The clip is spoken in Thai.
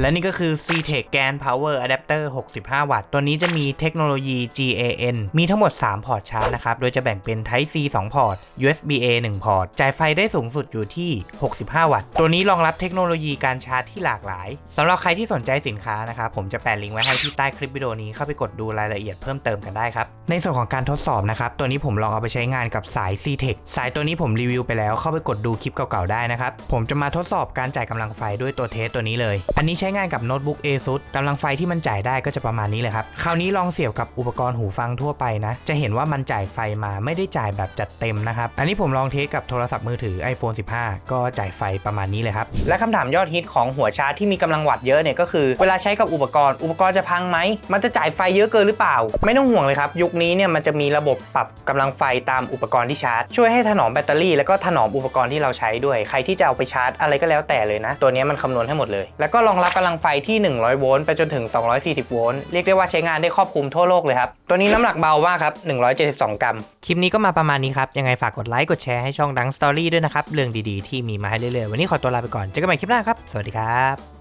และนี่ก็คือ C-Tech GaN Power Adapter 65 วัตต์ ตัวนี้จะมีเทคโนโลยี GaN มีทั้งหมด 3 พอร์ตชาร์จนะครับ โดยจะแบ่งเป็น Type C 2 พอร์ต USB A 1 พอร์ต จ่ายไฟได้สูงสุดอยู่ที่ 65 วัตต์ ตัวนี้รองรับเทคโนโลยีการชาร์จที่หลากหลาย สำหรับใครที่สนใจสินค้านะครับ ผมจะแปะลิงก์ไว้ให้ที่ใต้คลิปวิดีโอนี้ เข้าไปกดดูรายละเอียดเพิ่มเติมกันได้ครับ ในส่วนของการทดสอบนะครับ ตัวนี้ผมลองเอาไปใช้งานกับสาย C-Tech สายตัวนี้ผมรีวิวไปแล้ว เข้าไปกดดูคลิปเก่าๆได้นะครับ ผมจะมาทดสอบการจ่ายกำลังไฟด้วยตัวเทสตัวนี้เลย อันนี้ใช้งานกับโน้ตบุ๊ก ASUS กำลังไฟที่มันจ่ายได้ก็จะประมาณนี้เลยครับ คราวนี้ลองเสียบกับอุปกรณ์หูฟังทั่วไปนะ จะเห็นว่ามันจ่ายไฟมาไม่ได้จ่ายแบบจัดเต็มนะครับ อันนี้ผมลองเทสกับโทรศัพท์มือถือ iPhone 15 ก็จ่ายไฟประมาณนี้เลยครับ และคำถามยอดฮิตของหัวชาร์จที่มีกำลังวัตต์เยอะเนี่ยก็คือ เวลาใช้กับอุปกรณ์อุปกรณ์จะพังไหม มันจะจ่ายไฟเยอะเกินหรือเปล่า ไม่ต้องห่วงเลยครับ ยุคนี้เนี่ยมันจะมีระบบปรับกำลังไฟตามอุปกรณ์ที่ชาร์จ ช่วยให้ถนอมแบตเตอรี่แล้วก็ถนอมอุปกรณ์ที่เราใช้ด้วย ใครที่จะเอาไปชาร์จ อะไรก็แล้วแต่เลยนะ ตัวนี้มันคำนวณให้หมดเลย แล้วก็รองรับกำลังไฟที่ 100 โวลต์ไปจนถึง 240 โวลต์เรียกได้ว่าใช้งานได้ครอบคลุมทั่วโลกเลยครับ ตัวนี้น้ำหนักเบามากครับ 172 กรัม คลิปนี้ก็มาประมาณนี้ครับ ยังไงฝากกดไลค์กดแชร์ให้ช่องดังสตอรี่ด้วยนะครับ เรื่องดีๆที่มีมาให้เรื่อยๆ วันนี้ขอตัวลาไปก่อน เจอกันใหม่คลิปหน้าครับ สวัสดีครับ